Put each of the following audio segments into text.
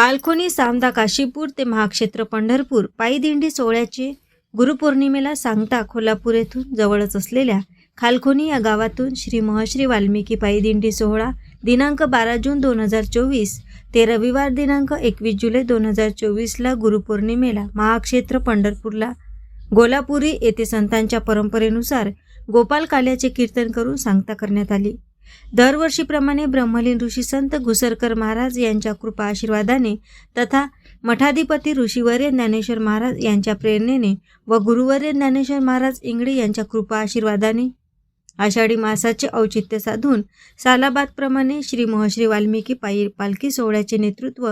खालखोनी सामदा काशीपूर ते महाक्षेत्र पंढरपूर. पायी दिंडी सोहळ्याचे गुरुपौर्णिमेला सांगता कोल्हापूर येथून जवळच असलेल्या खालखोनी या गावातून श्री महश्री वाल्मिकी पायी दिंडी सोहळा दिनांक बारा जून दोन हजार चोवीस ते रविवार दिनांक एकवीस जुलै दोन हजार चोवीसला गुरुपौर्णिमेला महाक्षेत्र पंढरपूरला. गोलापुरी येथे संतांच्या परंपरेनुसार गोपाल काल्याचे कीर्तन करून सांगता करण्यात आली. दरवर्षीप्रमाणे ब्रह्मलीन ऋषी संत घुसरकर महाराज यांच्या कृपा आशीर्वादाने तथा मठाधिपती ऋषीवर्य ज्ञानेश्वर महाराज यांच्या प्रेरणेने व गुरुवर्य ज्ञानेश्वर महाराज इंगळे यांच्या कृपा आशीर्वादाने आषाढी मासाचे औचित्य साधून सालाबादप्रमाणे श्री महश्री वाल्मिकी पायी पालखी सोहळ्याचे नेतृत्व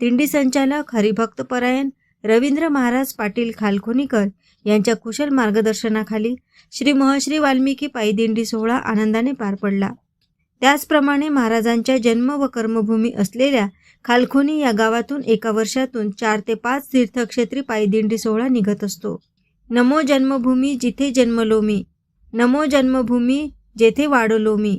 दिंडी संचालक हरिभक्त परायण रवींद्र महाराज पाटील खालखोनीकर यांच्या कुशल मार्गदर्शनाखाली श्री महश्री वाल्मिकी पायी दिंडी सोहळा आनंदाने पार पडला. त्याचप्रमाणे महाराजांच्या जन्म व कर्मभूमी असलेल्या खालखोनी या गावातून एका वर्षातून चार ते पाच तीर्थक्षेत्री पायदिंडी सोहळा निघत असतो. नमो जन्मभूमी जिथे जन्मलो मी नमो जन्मभूमी जेथे वाढलो मी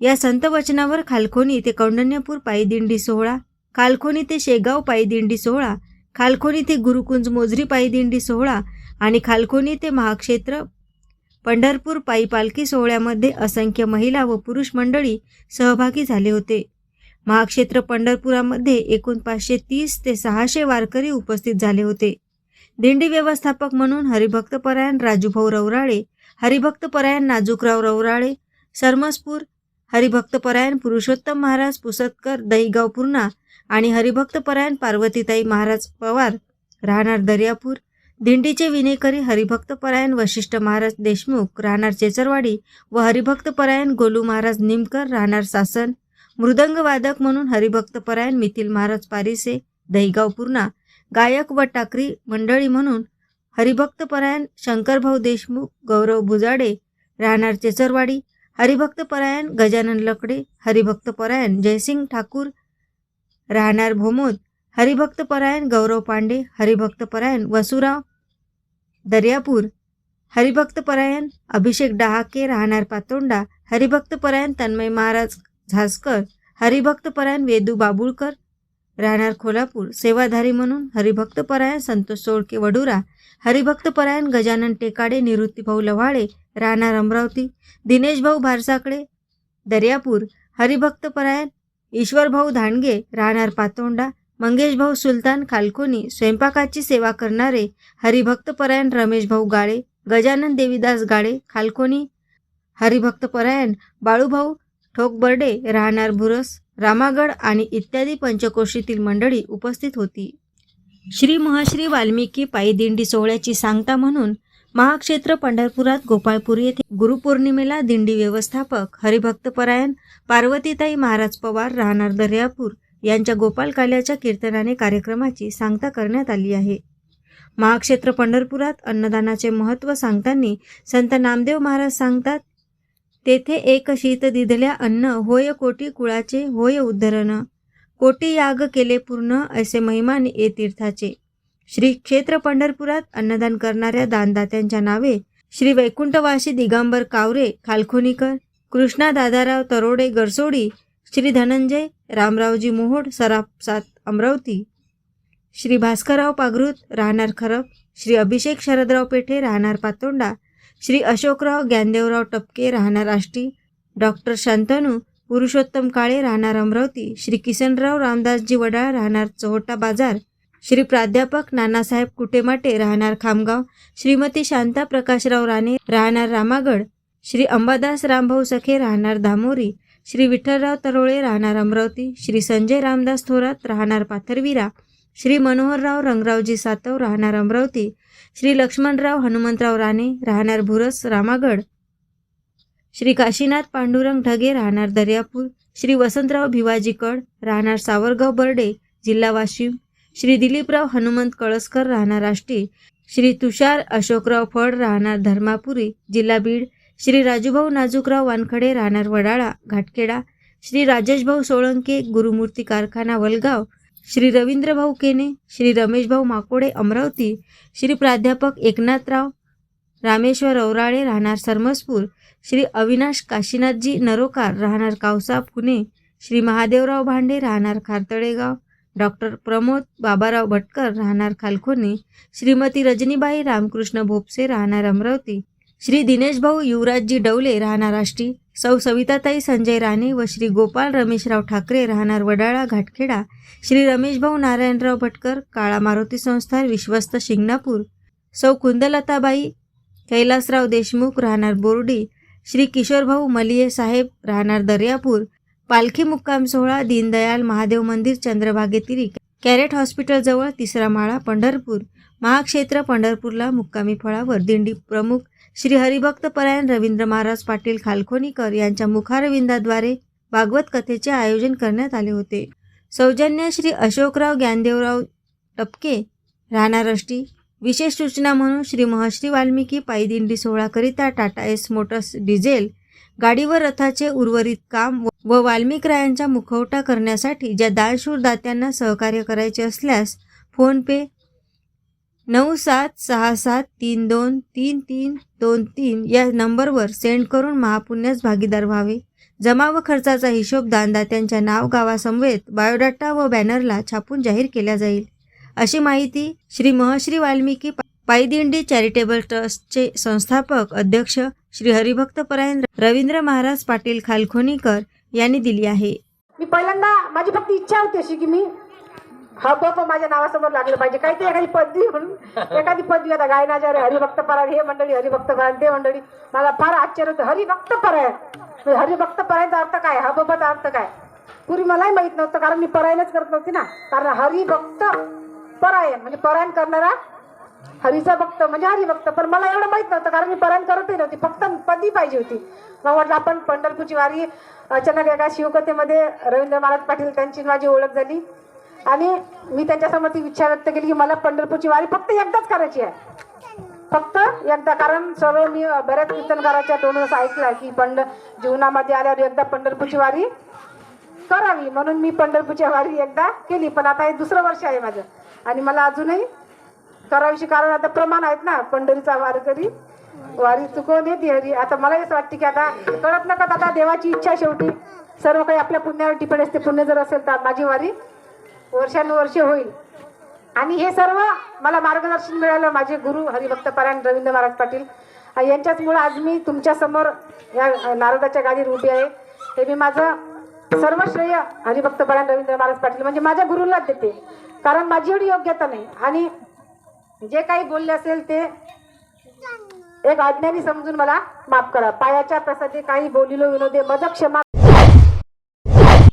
या संतवचनावर खालखोनी ते कौंडण्यपूर पायदिंडी सोहळा खालखोनी ते शेगाव पायदिंडी सोहळा खालखोनी ते गुरुकुंज मोजरी पायदिंडी सोहळा आणि खालखोनी ते महाक्षेत्र पंढरपूर पायी पालखी सोहळ्यामध्ये असंख्य महिला व पुरुष मंडळी सहभागी झाले होते. महाक्षेत्र पंढरपुरामध्ये एकूण पाचशे तीस ते सहाशे वारकरी उपस्थित झाले होते. दिंडी व्यवस्थापक म्हणून हरिभक्तपरायण राजूभाऊ रवराळे हरिभक्तपरायण नाजूकराव रवराळे सरमसपूर हरिभक्तपरायण पुरुषोत्तम महाराज पुसतकर दहीगाव पूर्णा आणि हरिभक्तपरायण पार्वतीताई महाराज पवार राहणार दर्यापूर दिंडीचे विनेकरी हरिभक्त परायण वशिष्ठ महाराज देशमुख राहणार चेचरवाडी व हरिभक्तपरायण गोलू महाराज निमकर राहणार सासन मृदंगवादक म्हणून हरिभक्त परायण मिथिल महाराज पारिसे दहीगाव पूर्णा गायक व टाकरी मंडळी म्हणून हरिभक्तपरायण शंकरभाऊ देशमुख गौरव बुजाडे राहणार चेचरवाडी हरिभक्त परायण गजानन लकडे हरिभक्तपरायण जयसिंग ठाकूर राहणार भोमोद हरिभक्तपरायण गौरव पांडे हरिभक्त परायण वसुराव दर्यापूर हरिभक्तपरायण अभिषेक डहाके राहणार पातोंडा हरिभक्तपरायण तन्मय महाराज झासकर हरिभक्तपरायण वेदू बाबुळकर राहणार कोल्हापूर सेवाधारी म्हणून हरिभक्तपरायण संतोष सोळके वडुरा हरिभक्तपरायण गजानन टेकाडे निवृत्तीभाऊ लव्हाळे राहणार अमरावती दिनेशभाऊ भारसाकडे दर्यापूर हरिभक्तपरायण ईश्वरभाऊ धांडगे राहणार पातोंडा मंगेशभाऊ सुलतान खालकोनी स्वयंपाकाची सेवा करणारे हरिभक्तपरायण रमेशभाऊ गाळे गजानन देवीदास गाळे खालकोनी हरिभक्तपरायण बाळूभाऊ ठोकबर्डे राहणार भुरस रामागड आणि इत्यादी पंचकोशीतील मंडळी उपस्थित होती. श्री महश्री वाल्मिकी पायी दिंडी सोहळ्याची सांगता म्हणून महाक्षेत्र पंढरपुरात गोपाळपूर येथे गुरुपौर्णिमेला दिंडी व्यवस्थापक हरिभक्तपरायण पार्वतीताई महाराज पवार राहणार दर्यापूर यांच्या गोपाल काल्याच्या कीर्तनाने कार्यक्रमाची सांगता करण्यात आली आहे. महाक्षेत्र पंढरपुरात अन्नदानाचे महत्त्व सांगताना संत नामदेव महाराज सांगतात तेथे एक शीत दिधल्या अन्न होय कोटी कुळाचे होय उद्धरण. कोटी याग केले पूर्ण असे महिमान ये तीर्थाचे. श्री क्षेत्र पंढरपुरात अन्नदान करणाऱ्या दानदात्यांच्या नावे श्री वैकुंठवासी दिगंबर कावरे खालखोनीकर कृष्णा दादाराव तरोडे गरसोडी श्री धनंजय रामरावजी मोहोड सराफ सात अमरावती. श्री भास्करराव पागृत राहणार खरप श्री अभिषेक शरदराव पेठे राहणार पातोंडा. श्री अशोकराव ज्ञानदेवराव टपके राहणार आष्टी. डॉक्टर शांतनू पुरुषोत्तम काळे राहणार अमरावती. श्री किसनराव रामदासजी वडाळ राहणार चोहटा बाजार. श्री प्राध्यापक नानासाहेब कुटेमाटे राहणार खामगाव. श्रीमती शांता प्रकाशराव राणे राहणार रामागड. श्री अंबादास रामभाऊ सखे राहणार धामोरी. श्री विठ्ठलराव तरोळे राहणार अमरावती श्री संजय रामदास थोरात राहणार पाथरविरा श्री मनोहरराव रंगरावजी सातव राहणार अमरावती श्री लक्ष्मणराव हनुमंतराव राणे राहणार भुरस रामागड श्री काशीनाथ पांडुरंग ढगे राहणार दर्यापूर श्री वसंतराव भिवाजी कड राहणार सावरगाव बर्डे जिल्हा वाशिम श्री दिलीपराव हनुमंत कळसकर राहणार आष्टी श्री तुषार अशोकराव फड राहणार धर्मापुरी जिल्हा बीड श्री राजूभाऊ नाजूकराव वानखडे राहणार वडाळा घाटखेडा श्री राजेशभाऊ सोळंके गुरुमूर्ती कारखाना वलगाव श्री रवींद्रभाऊ केने श्री रमेशभाऊ माकोडे अमरावती श्री प्राध्यापक एकनाथराव रामेश्वर औराळे राहणार सरमसपूर श्री अविनाश काशीनाथजी नरोकार राहणार कावसा पुणे श्री महादेवराव भांडे राहणार खारतळेगाव डॉक्टर प्रमोद बाबाराव भटकर राहणार खालखोनी श्रीमती रजनीबाई रामकृष्ण भोपसे राहणार अमरावती श्री दिनेशभाऊ युवराजजी डवले राहणार आष्टी सौ सविताताई संजय राणे व श्री गोपाल रमेशराव ठाकरे राहणार वडाळा घाटखेडा श्री रमेशभाऊ नारायणराव भटकर काळा मारुती संस्थान विश्वस्त शिंगणापूर सौ कुंदलताबाई कैलासराव देशमुख राहणार बोर्डी श्री किशोरभाऊ मलिये साहेब राहणार दर्यापूर पालखी मुक्काम सोहळा दीनदयाल महादेव मंदिर चंद्रभागेतिरी कॅरेट हॉस्पिटलजवळ तिसरा माळा पंढरपूर महाक्षेत्र पंढरपूरला मुक्कामी फळावर दिंडी प्रमुख श्री हरिभक्त परायण रवींद्र महाराज पाटील खालखोनीकर यांच्या मुखारविंदाद्वारे भागवत कथेचे आयोजन करण्यात आले होते. सौजन्य श्री अशोकराव ज्ञानदेवराव टपके राहणारष्टी विशेष सूचना म्हणून श्री महर्षी वाल्मिकी पायदिंडी सोहळाकरिता टाटा एस मोटर्स डिझेल गाडीवर रथाचे उर्वरित काम व- व वाल्मिकरायांचा मुखवटा करण्यासाठी ज्या दानशूर दात्यांना सहकार्य करायचे असल्यास फोनपे नऊ सात सहा सात तीन दोन तीन तीन दोन तीन या नंबरवर सेंड करून महापुण्यास भागीदार व्हावे. जमा व खर्चाचा हिशोब दानदात्यांच्या नाव गावासमवेत बायोडाटा व बॅनरला छापून जाहीर केला जाईल. अशी माहिती श्री महश्री वाल्मिकी पायदिंडी चॅरिटेबल ट्रस्टचे संस्थापक अध्यक्ष श्री हरिभक्त परायण रवींद्र महाराज पाटील खालखोनीकर यांनी दिली आहे. मी पहिल्यांदा माझी फक्त इच्छा होती अशी की मी हा बाप माझ्या नावासमोर लागलं पाहिजे. काहीतरी एखादी पदवी म्हणून एखादी पदवी आता गायनाच्या हरिभक्त परायण हे मंडळी हरिभक्त परायण ते मंडळी. मला फार आश्चर्य होतं. हरिभक्त परायण. म्हणजे हरिभक्त परायणचा अर्थ काय? हा अर्थ काय? पूर्वी मलाही माहीत नव्हतं कारण मी परायणच करत नव्हती ना. कारण हरिभक्त परायण म्हणजे परायण करणारा हरीचा भक्त म्हणजे हरिभक्त. पण मला एवढं माहीत नव्हतं कारण मी परायण करतही नव्हती. फक्त पदवी पाहिजे होती. मग म्हटलं आपण पंढरपूरची वारी अचानक एका शिवकथेमध्ये रवींद्र महाराज पाटील त्यांची माझी ओळख झाली. आणि मी त्यांच्यासमोर ती इच्छा व्यक्त केली की मला पंढरपूरची वारी फक्त एकदाच करायची आहे. फक्त एकदा कारण सर्व मी बऱ्याच कीर्तनकाराच्या तोंडून असं ऐकलं की पंढ जीवनामध्ये आल्यावर एकदा पंढरपूरची वारी करावी. म्हणून मी पंढरपूरची वारी एकदा केली पण आता हे दुसरं वर्ष आहे माझं. आणि मला अजूनही करावीशी कारण आता प्रमाण आहेत ना पंढरीचा वारकरी वारी चुकवून येते हरी. आता मला असं वाटते की आता कळत नका आता देवाची इच्छा शेवटी. सर्व काही आपल्या पुण्यावर डिपेंड असते. पुण्य जर असेल तर माझी वारी वर्षानुवर्षे होईल. आणि हे सर्व मला मार्गदर्शन मिळालं माझे गुरु हरिभक्त परायण रवींद्र महाराज पाटील. यांच्याचमुळं आज मी तुमच्यासमोर या नारदाच्या गाडीवर उभी आहे. हे मी माझं सर्व श्रेय हरिभक्त पारायण रवींद्र महाराज पाटील म्हणजे माझ्या गुरुलाच देते. कारण माझी एवढी योग्यता नाही. आणि जे काही बोलले असेल ते एक अज्ञानी समजून मला माफ करा. पायाच्या प्रसादी काही बोलिलो विनोदे मज क्षमा